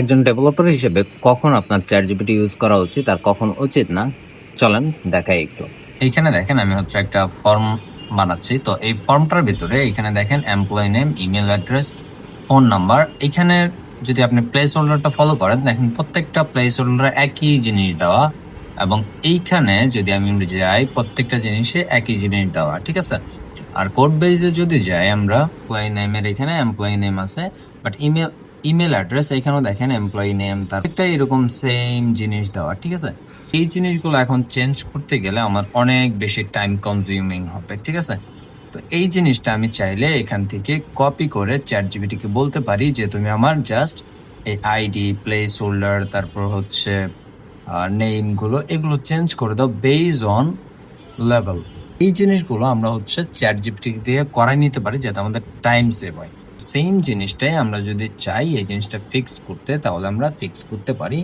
একজন ডেভেলপার হিসেবে কখন আপনার চ্যাট জিপিটি ইউজ করা উচিত আর কখন উচিত না? চলেন, দেখাই একটু। এইখানে দেখেন, আমি হচ্ছে একটা ফর্ম বানাচ্ছি। তো এই ফর্মটার ভিতরে এখানে দেখেন employee name email address phone number এখানে যদি আপনি প্লেস হোল্ডারটা ফলো করেন, দেখেন প্রত্যেকটা প্লেস হোল্ডার একই জিনিস দেওয়া। এবং এইখানে যদি আমি যাই, প্রত্যেকটা জিনিসে একই জিনিস দেওয়া, ঠিক আছে? আর কোড বেসে যদি যাই আমরা এমপ্লয়ি নেমের এখানে এমপ্লয়ি নেম আছে। বাট ইমেল ইমেল অ্যাড্রেস এখানেও দেখেন এমপ্লয়ি নেম তার একটা এরকম সেম জিনিস দেওয়া, ঠিক আছে? এই জিনিসগুলো এখন চেঞ্জ করতে গেলে আমার অনেক বেশি টাইম কনজিউমিং হবে, ঠিক আছে? তো এই জিনিসটা আমি চাইলে এখান থেকে কপি করে চ্যাট জিবিটিকে বলতে পারি যে তুমি আমার জাস্ট এই আইডি প্লেস হোল্ডার তারপর হচ্ছে নেমগুলো এগুলো চেঞ্জ করে দাও বেজ অন লেভেল এই জিনিসগুলো আমরা হচ্ছে চ্যাট জিপিটি দিয়ে করাই নিতে পারি যাতে আমাদের টাইম সেভ হয়। সেম জিনিসটাই আমরা যদি চাই, এই জিনিসটা ফিক্স করতে, তাহলে আমরা ফিক্স করতে পারি।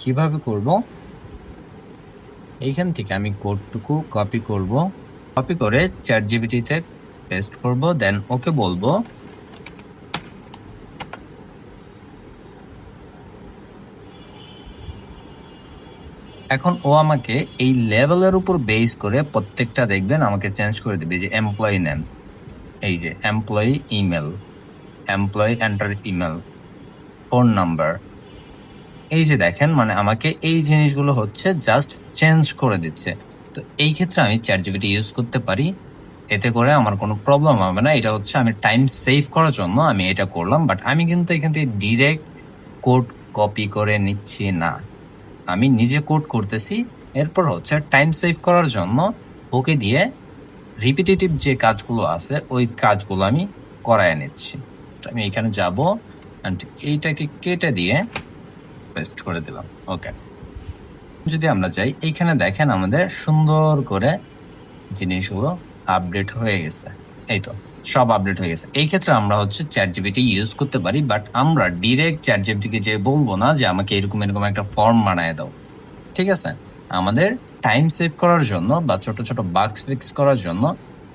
কীভাবে করব? এইখান থেকে আমি কোডটুকু কপি করব। কপি করে চ্যাট জিবিটিতে পেস্ট করব দেন ওকে বলব, এখন ও আমাকে এই লেভেলের উপর বেস করে প্রত্যেকটা দেখবেন, আমাকে চেঞ্জ করে দেবে, যে এমপ্লয়ি নেম এই যে employee email employee enter email phone number এই যে দেখেন মানে আমাকে এই জিনিসগুলো হচ্ছে জাস্ট চেঞ্জ করে দিচ্ছে। তো এই ক্ষেত্রে আমি চ্যাট জিপিটি ইউজ করতে পারি, এতে করে আমার কোনো প্রবলেম হবে না। এটা হচ্ছে আমি টাইম সেভ করার জন্য আমি এটা করলাম বাট আমি কিন্তু এখান থেকে ডিরেক্ট কোড কপি করে নিচ্ছি না। আমি নিজে কোড করতেছি, এরপর হচ্ছে টাইম সেভ করার জন্য ওকে দিয়ে রিপিটেটিভ যে কাজগুলো আছে, ওই কাজগুলো আমি করায় নিচ্ছি। আমি এখানে যাব অ্যান্ড এইটাকে কেটে দিয়ে পেস্ট করে দিলাম। ওকে যদি আমরা যাই, এইখানে দেখেন আমাদের সুন্দর করে জিনিসগুলো আপডেট হয়ে গেছে। এই তো, সব আপডেট হয়ে গেছে। এই ক্ষেত্রে আমরা হচ্ছে চ্যাট জিপিটি ইউজ করতে পারি বাট আমরা ডিরেক্ট চ্যাট জিপিটিকে যে বলব না যে আমাকে এরকম এরকম একটা ফর্ম বানায় দাও। ঠিক আছে? আমাদের টাইম সেভ করার জন্য বা ছোট ছোট বাক্স ফিক্স করার জন্য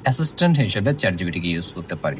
অ্যাসিস্ট্যান্ট হিসেবে চ্যাট জিপিটিকে ইউজ করতে পারি।